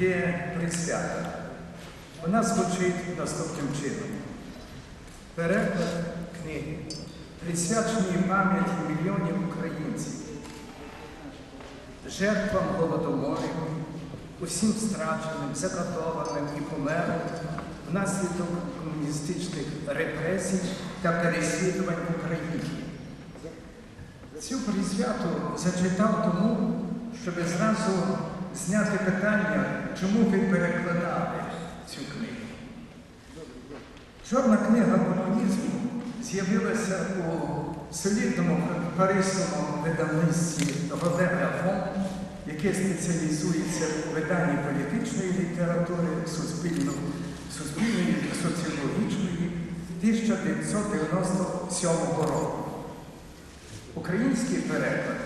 є присвята. Вона звучить наступним чином. Переклад книги, присвячений пам'яті мільйонів українців, жертвам голодоморів, усім страченим, закатованим і померлим внаслідок комуністичних репресій та переслідувань в Україні. Цю присвяту зачитав тому, щоб зразу зняти питання, чому ви перекладали цю книгу. Чорна книга комунізму з'явилася у солідному паризькому видавництві Робера Фон, яке спеціалізується у виданні політичної літератури, суспільно- суспільної і соціологічної 1997 року. Український переклад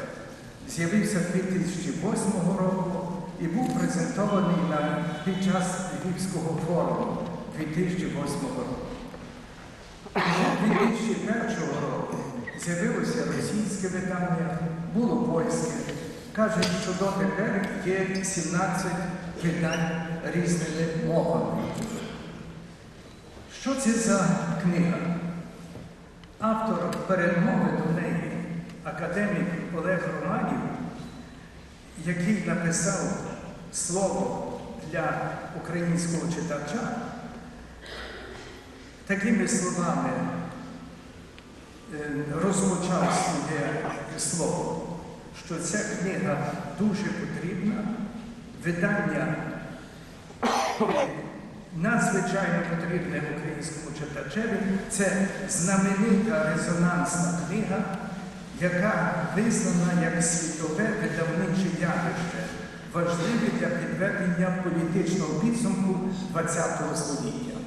з'явився 2008 року і був презентований на, під час Львівського форуму 2008 року. Вже 2001 року з'явилося російське видання, було польське. Кажуть, що дотепер є 17 видань різними мовами. Що це за книга? Автор передмови до неї, академік Олег Романів, який написав слово для українського читача, такими словами е, розпочав своє слово, що ця книга дуже потрібна, видання надзвичайно потрібне українському читачеві. Це знаменита резонансна книга, яка визнана як видавниче явище, важливе для підведення політичного підсумку ХХ століття.